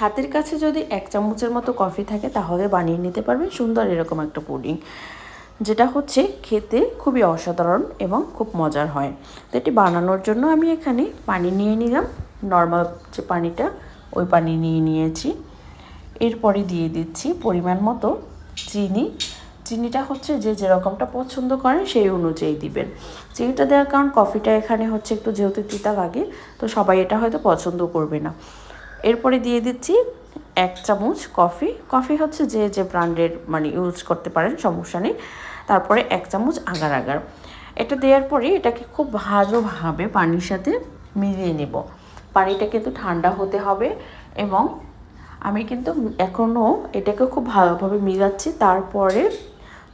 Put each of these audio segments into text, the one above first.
হাতের কাছে যদি এক চামচের মতো কফি থাকে, তাহলে বানিয়ে নিতে পারবেন সুন্দর এরকম একটা পুডিং, যেটা হচ্ছে খেতে খুবই অসাধারণ এবং খুব মজার হয়। তো এটি বানানোর জন্য আমি এখানে পানি নিয়ে নিলাম। নর্মাল যে পানিটা, ওই পানি নিয়ে নিয়েছি। এরপরে দিয়ে দিচ্ছি পরিমাণ মতো চিনি। চিনিটা হচ্ছে যে যেরকমটা পছন্দ করেন সেই অনুযায়ী দিবেন। চিনিটা দেওয়ার কারণ কফিটা এখানে হচ্ছে একটু যেহেতু তিতা লাগে, তো সবাই এটা হয়তো পছন্দ করবে না। এরপরে দিয়ে দিচ্ছি এক চামচ কফি। কফি হচ্ছে যে যে ব্র্যান্ডের মানে ইউজ করতে পারেন, সমস্যা নেই। তারপরে এক চামচ আগার আগার। এটা দেওয়ার পরে এটাকে খুব ভালোভাবে পানির সাথে মিলিয়ে নেব। পানিটা কিন্তু ঠান্ডা হতে হবে এবং আমি কিন্তু এখনও এটাকে খুব ভালোভাবে মিলাচ্ছি। তারপরে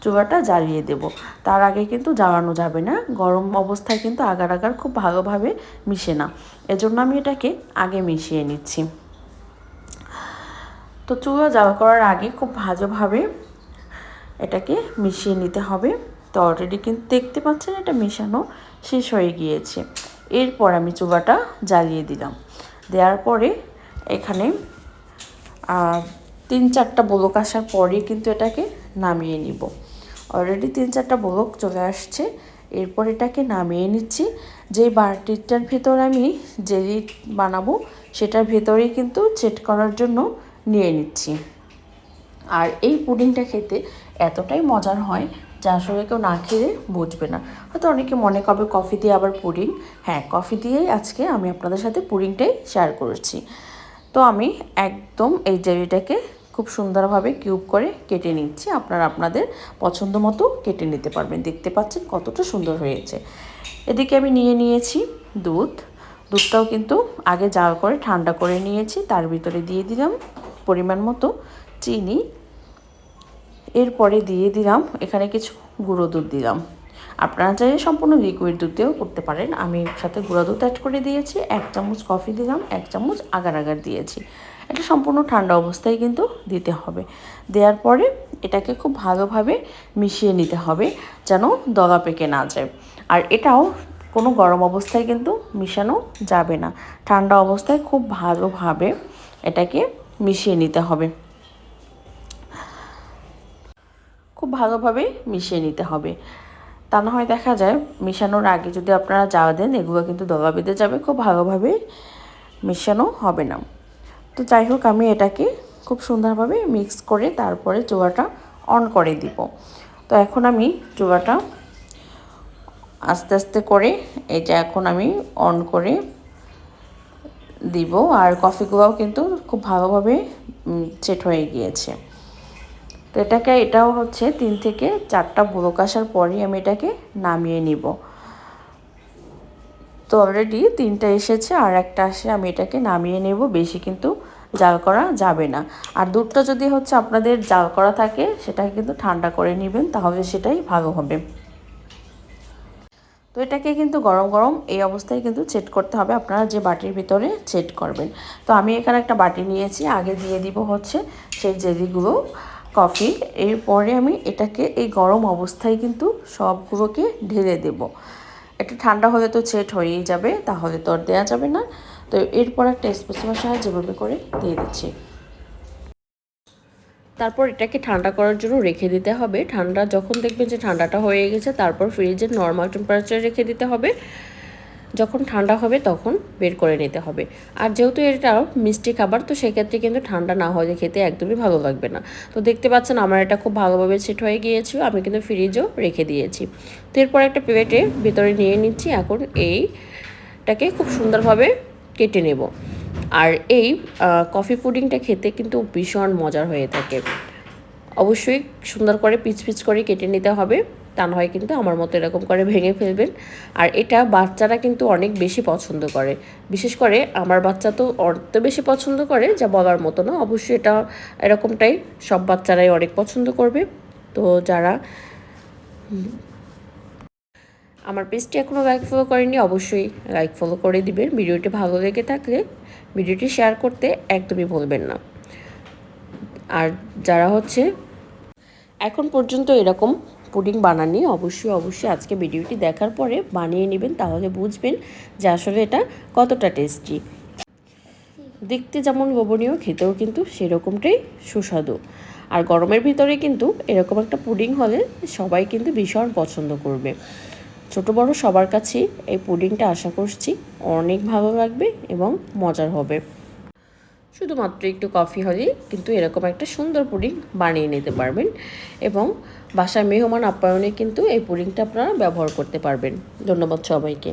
চুলাটা জ্বালিয়ে দেব। তার আগে কিন্তু জ্বালানো যাবে না। গরম অবস্থায় কিন্তু আগার আগার খুব ভালোভাবে মিশে না। এজন্য আমি এটাকে আগে মিশিয়ে নিচ্ছি। তো চুলা জাল করার আগে খুব ভালোভাবে এটাকে মিশিয়ে নিতে হবে। তো অলরেডি কিন্তু দেখতে পাচ্ছেন এটা মেশানো শেষ হয়ে গিয়েছে। এরপর আমি চুলাটা জ্বালিয়ে দিলাম। দেওয়ার পরে এখানে তিন চারটা বলক আসার পরে কিন্তু এটাকে নামিয়ে নিব। অলরেডি তিন চারটা বলক চলে আসছে। এরপর এটাকে নামিয়ে নিচ্ছি। যে বাটিটার ভেতর আমি জেলি বানাবো, সেটার ভেতরেই কিন্তু চেট করার জন্য নিয়ে নিচ্ছি। আর এই পুডিংটা খেতে এতটাই মজার হয় যা আসলে কেউ না খেলে বুঝবে না। হয়তো অনেকে মনে করবে কফি দিয়ে আবার পুডিং। হ্যাঁ কফি দিয়েই আজকে আমি আপনাদের সাথে পুডিংটাই শেয়ার করেছি। তো আমি একদম এই জেলিটাকে খুব সুন্দরভাবে কিউব করে কেটে নিচ্ছি। আপনারা আপনাদের পছন্দ মতো কেটে নিতে পারবেন। দেখতে পাচ্ছেন কতটা সুন্দর হয়েছে। এদিকে আমি নিয়ে নিয়েছি দুধ। দুধটাও কিন্তু আগে জাল করে, ঠান্ডা করে নিয়েছি। তার ভিতরে দিয়ে দিলাম পরিমাণ মতো চিনি। এরপরে দিয়ে দিলাম এখানে কিছু গুঁড়ো দুধ দিলাম। আপনারা চাইলে সম্পূর্ণ লিকুইড দুধ দিয়েও করতে পারেন। আমি সাথে গুঁড়ো দুধ অ্যাড করে দিয়েছি। এক চামচ কফি দিলাম, এক চামচ আগার আগার দিয়েছি। এটা সম্পূর্ণ ঠান্ডা অবস্থায় কিন্তু দিতে হবে। দেওয়ার পরে এটাকে খুব ভালোভাবে মিশিয়ে নিতে হবে যেন দলা পেকে না যায়। আর এটাও কোনো গরম অবস্থায় কিন্তু মিশানো যাবে না। ঠান্ডা অবস্থায় খুব ভালোভাবে এটাকে মিশিয়ে নিতে হবে। খুব ভালোভাবে মিশিয়ে নিতে হবে। তা না হয় দেখা যায় মিশানোর আগে যদি আপনারা যাওয়া দেন এগুলো কিন্তু দলা বেঁধে যাবে। খুব ভালোভাবে মিশানো হবে না। তো যাই হোক, আমি এটাকে খুব সুন্দরভাবে মিক্স করে তারপরে চুলাটা অন করে দিব। তো এখন আমি চুলাটা আস্তে আস্তে করে এটা এখন আমি অন করে দিব। আর কফি কফিগুলোও কিন্তু খুব ভালোভাবে সেট হয়ে গিয়েছে। তো এটাকে, এটাও হচ্ছে তিন থেকে চারটা বুড়োক আসার পরই আমি এটাকে নামিয়ে নিব। তো অলরেডি তিনটা এসেছে, আর একটা আসে আমি এটাকে নামিয়ে নেব। বেশি কিন্তু জাল করা যাবে না। আর দুধটা যদি হচ্ছে আপনাদের জাল করা থাকে সেটাকে কিন্তু ঠান্ডা করে নেবেন, তাহলে সেটাই ভালো হবে। তো এটাকে কিন্তু গরম গরম এই অবস্থায় কিন্তু সেট করতে হবে, আপনারা যে বাটির ভিতরে সেট করবেন। তো আমি এখানে একটা বাটি নিয়েছি, আগে দিয়ে দিব হচ্ছে সেই জেলিগুলো কফি। এরপরে আমি এটাকে এই গরম অবস্থায় কিন্তু সবগুলোকে ঢেলে দেব। এটা ঠান্ডা হলে তো সেট হয়েই যাবে, তাহলে তো আর দেওয়া যাবে না। তো এরপর একটা স্পেসিমার সাহায্যে যেভাবে করে দিয়ে দিচ্ছি। তারপর এটাকে ঠান্ডা করার জন্য রেখে দিতে হবে। ঠান্ডা যখন দেখবেন যে ঠান্ডাটা হয়ে গেছে, তারপর ফ্রিজের নর্মাল টেম্পারেচারে রেখে দিতে হবে। যখন ঠান্ডা হবে তখন বের করে নিতে হবে। আর যেহেতু এটা মিষ্টি খাবার, তো সেক্ষেত্রে কিন্তু ঠান্ডা না হলে খেতে একদমই ভালো লাগবে না। তো দেখতে পাচ্ছেন আমার এটা খুব ভালোভাবে সেট হয়ে গিয়েছিল আমি কিন্তু ফ্রিজও রেখে দিয়েছি। তো এরপর একটা প্লেটে ভিতরে নিয়ে নিচ্ছি। এখন এইটাকে খুব সুন্দরভাবে কেটে নেব। আর এই কফি পুডিংটা খেতে কিন্তু ভীষণ মজার হয়ে থাকে। অবশ্যই সুন্দর করে পিচ পিচ করে কেটে নিতে হবে। তা নয় কিন্তু আমার মতো এরকম করে ভেঙে ফেলবেন। আর এটা বাচ্চারা কিন্তু অনেক বেশি পছন্দ করে। বিশেষ করে আমার বাচ্চা তো অত বেশি পছন্দ করে যা বলার মতো না। অবশ্যই এটা এরকমটাই সব বাচ্চারাই অনেক পছন্দ করবে। তো যারা আমার পেজটি এখনও লাইক ফলো করেনি অবশ্যই লাইক ফলো করে দিবেন। ভিডিওটি ভালো লেগে থাকলে ভিডিওটি শেয়ার করতে একদমই ভুলবেন না। আর যারা হচ্ছে এখন পর্যন্ত এরকম পুডিং বানানি অবশ্যই অবশ্যই আজকে ভিডিওটি দেখার পরে বানিয়ে নেবেন, তাহলে বুঝবেন যে আসলে এটা কতটা টেস্টি দেখতে যেমন লোভনীয়, খেতেও কিন্তু সেরকমটাই সুস্বাদু। আর গরমের ভিতরে কিন্তু এরকম একটা পুডিং হলে সবাই কিন্তু ভীষণ পছন্দ করবে। ছোট বড় সবার কাছেই এই পুডিংটা আশা করছি অনেক ভালো লাগবে এবং মজার হবে। শুধুমাত্র একটু কফি হলেই কিন্তু এরকম একটা সুন্দর পুডিং বানিয়ে নিতে পারবেন এবং বাসার মেহমান আপ্যায়নে কিন্তু এই পুডিংটা আপনারা ব্যবহার করতে পারবেন। ধন্যবাদ সবাইকে।